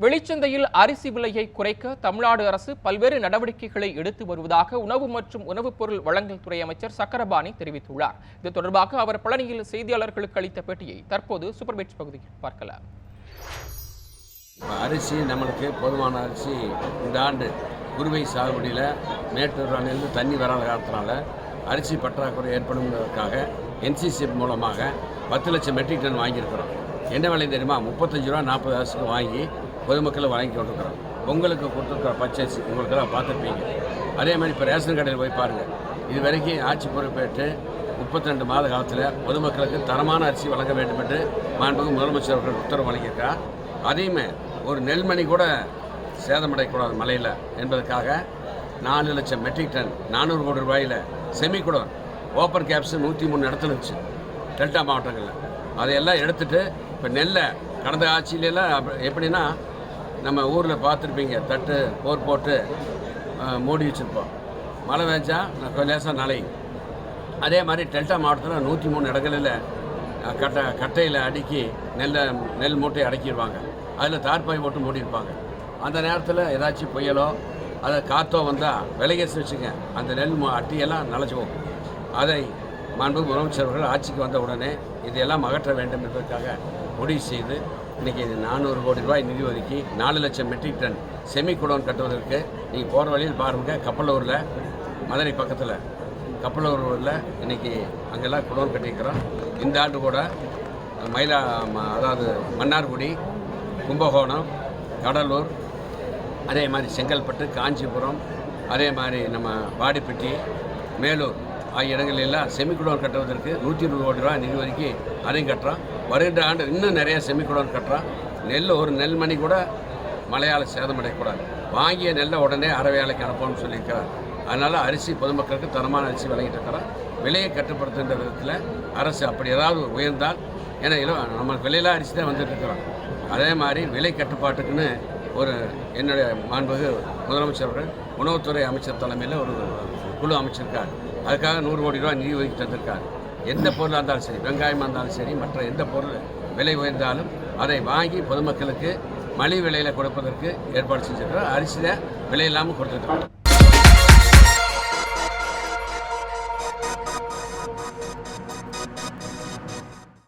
வெளிச்சந்தையில் அரிசி விலையை குறைக்க தமிழ்நாடு அரசு பல்வேறு நடவடிக்கைகளை எடுத்து வருவதாக உணவு மற்றும் உணவுப் பொருள் வழங்கல் துறை அமைச்சர் சக்கரபாணி தெரிவித்துள்ளார். இது தொடர்பாக அவர் பழனியில் செய்தியாளர்களுக்கு அளித்த பேட்டியை தற்போது சூப்பர் பீட்ஸ் பகுதியில் பார்க்கலாம். அரிசி நம்மளுக்கு போதுமான அரிசி இந்த ஆண்டு குருவை சாகுபடியில் மேட்டூர் அணையிலிருந்து தண்ணி வராத காலத்தினால அரிசி பற்றாக்குறை ஏற்படுங்கிறதுக்காக என்சிசி மூலமாக பத்து லட்சம் மெட்ரிக் டன் வாங்கியிருக்கிறோம். என்ன விலை தெரியுமா? முப்பத்தஞ்சு ரூபா நாற்பது அரசுக்கு வாங்கி பொதுமக்களை வாங்கி கொண்டிருக்கிறோம். பொங்கலுக்கு கொடுத்துருக்குற பர்ச்சேஸ் உங்களுக்கெல்லாம் பார்த்துருப்பீங்க. அதே மாதிரி இப்போ ரேஷன் கடையில் போய் பாருங்கள் இது வரைக்கும் ஆட்சி பொறுப்பேற்று முப்பத்தி ரெண்டு மாத காலத்தில் பொதுமக்களுக்கு தரமான அரிசி வழங்க வேண்டும் என்று மாண்புக்கு முதலமைச்சர் அவர்கள் உத்தரவு வழங்கியிருக்கா அதையுமே ஒரு நெல்மணி கூட சேதமடையக்கூடாது மலையில் என்பதற்காக நாலு லட்சம் மெட்ரிக் டன் நானூறு கோடி ரூபாயில் செமிகுடோன் ஓப்பன் கேப்ஸ் நூற்றி மூணு இடத்துல இருந்துச்சு. டெல்டா மாவட்டங்களில். அதையெல்லாம் எடுத்துகிட்டு இப்போ நெல்லை கடந்த ஆட்சியிலலாம் எப்படின்னா நம்ம ஊரில் பார்த்துருப்பீங்க தட்டு போர் போட்டு மூடி வச்சுருப்போம். மழை பெஞ்சா லேசாக நலையும் அதே மாதிரி டெல்டா மாவட்டத்தில் நூற்றி மூணு இடங்களில் கட்டை கட்டையில் அடுக்கி நெல்லை நெல் மூட்டையை அடக்கிடுவாங்க அதில் தார்பாய் போட்டு மூடியிருப்பாங்க அந்த நேரத்தில் ஏதாச்சும் புயலோ அதை காற்றோ வந்தால் விலகேசி வச்சுங்க. அந்த நெல் அட்டியெல்லாம் நனைஞ்சு அதை மாண்பு முதலமைச்சர்கள் ஆட்சிக்கு வந்த உடனே இதையெல்லாம் அகற்ற வேண்டும் என்பதற்காக முடிவு செய்து இன்றைக்கி நானூறு கோடி ரூபாய் நிதி ஒதுக்கி நாலு லட்சம் மெட்ரிக் டன் செமி குடோன் கட்டுவதற்கு நீங்கள் போகிற வழியில் பாருங்கள் கப்பலூரில் மதுரை பக்கத்தில். கப்பலூரில் இன்றைக்கி அங்கெல்லாம் குடோன் கட்டியிருக்கிறோம். இந்த ஆண்டு கூட மயிலா ம- அதாவது மன்னார்குடி கும்பகோணம் கடலூர் அதே மாதிரி செங்கல்பட்டு காஞ்சிபுரம் அதே மாதிரி நம்ம வாடிப்பட்டி மேலூர் ஆகிய இடங்களிலாம் எல்லாம் செமிகுடோன் கட்டுவதற்கு நூற்றி இருபது கோடி ரூபாய் நிதி ஒதுக்கி அதையும் கட்டுறோம். வருகின்ற ஆண்டு இன்னும் நிறைய செமிக்குடன் கட்டுறான் நெல் ஒரு நெல்மணி கூட மழையால் சேதமடையக்கூடாது வாங்கிய நெல்லை உடனே அறவேலைக்கு அனுப்பணும்னு சொல்லியிருக்கிறார். அதனால் அரிசி பொதுமக்களுக்கு தரமான அரிசி வழங்கிட்டு இருக்கிறோம் விலையை கட்டுப்படுத்துகின்ற விதத்தில் அரசு அப்படி ஏதாவது உயர்ந்தால் ஏன்னா இலவ நம்ம விலையில அரிசி தான் வந்துட்டு இருக்கிறோம். அதே மாதிரி விலை கட்டுப்பாட்டுக்குன்னு ஒரு என்னுடைய மாண்புகு முதலமைச்சர் அவர்கள் உணவுத்துறை அமைச்சர் தலைமையில் ஒரு குழு அமைச்சிருக்கார். அதுக்காக நூறு கோடி ரூபா நிதி ஒதுக்கி தந்திருக்கார். எந்த பொருளாக இருந்தாலும் சரி வெங்காயமாக இருந்தாலும் சரி மற்ற எந்த பொருள் விலை உயர்ந்தாலும் அதை வாங்கி பொதுமக்களுக்கு மலிவு விலையில் கொடுப்பதற்கு ஏற்பாடு செஞ்சுருக்கிறோம் அரிசியில் விலையில்லாமல் கொடுத்துருக்கோம்